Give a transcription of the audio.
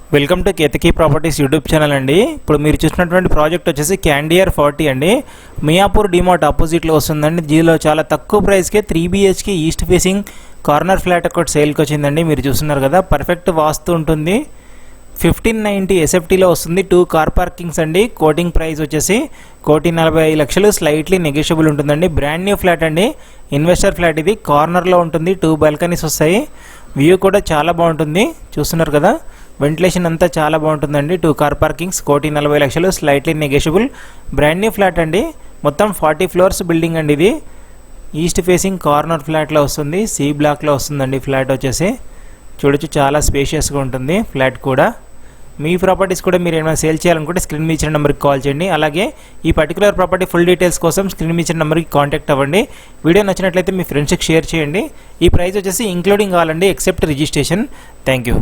Welcome to Ketaki properties YouTube channel అండి. ఇప్పుడు మీరు చూసినటువంటి ప్రాజెక్ట్ వచ్చేసి క్యాండియర్ ఫార్టీ అండి. మియాపూర్ డిమార్ట్ ఆపోజిట్లో వస్తుందండి. దీనిలో చాలా తక్కువ ప్రైస్కే త్రీ బీహెచ్కి ఈస్ట్ ఫేసింగ్ కార్నర్ ఫ్లాట్ ఒకటి సేల్కి వచ్చిందండి. మీరు చూస్తున్నారు కదా పర్ఫెక్ట్ వాస్తు ఉంటుంది. ఫిఫ్టీన్ నైంటీ ఎస్ఎఫ్టీలో వస్తుంది. టూ కార్ పార్కింగ్స్ అండి. కోటింగ్ ప్రైస్ వచ్చేసి కోటి నలభై లక్షలు. స్లైట్లీ నెగోషియబుల్ ఉంటుందండి. బ్రాండ్ న్యూ ఫ్లాట్ అండి. ఇన్వెస్టర్ ఫ్లాట్ ఇది. కార్నర్లో ఉంటుంది. టూ బాల్కనీస్ వస్తాయి. వ్యూ కూడా చాలా బాగుంటుంది. చూస్తున్నారు కదా. వెంటిలేషన్ అంతా చాలా బాగుంటుందండి. టూ కార్ పార్కింగ్స్ కోటి నలభై లక్షలు slightly negotiable brand new flat అండి. మొత్తం ఫార్టీ ఫ్లోర్స్ బిల్డింగ్ అండి ఇది. ఈస్ట్ ఫేసింగ్ కార్నర్ ఫ్లాట్లో వస్తుంది. సి బ్లాక్లో వస్తుందండి ఫ్లాట్ వచ్చేసి. చూడొచ్చు చాలా స్పేషియస్గా ఉంటుంది ఫ్లాట్ కూడా. మీ ప్రాపర్టీస్ కూడా మీరు ఏమైనా సేల్ చేయాలనుకుంటే స్క్రీన్ మీద ఇచ్చిన నెంబర్కి కాల్ చేయండి. అలాగే ఈ పర్టికులర్ ప్రాపర్టీ ఫుల్ డీటెయిల్స్ కోసం స్క్రీన్ మీద ఇచ్చిన నెంబర్కి కాంటాక్ట్ అవ్వండి. వీడియో నచ్చినట్లయితే మీ ఫ్రెండ్స్కి షేర్ చేయండి. ఈ ప్రైస్ వచ్చేసి ఇంక్లూడింగ్ కావాలండి ఎక్సెప్ట్ రిజిస్ట్రేషన్ థ్యాంక్ యూ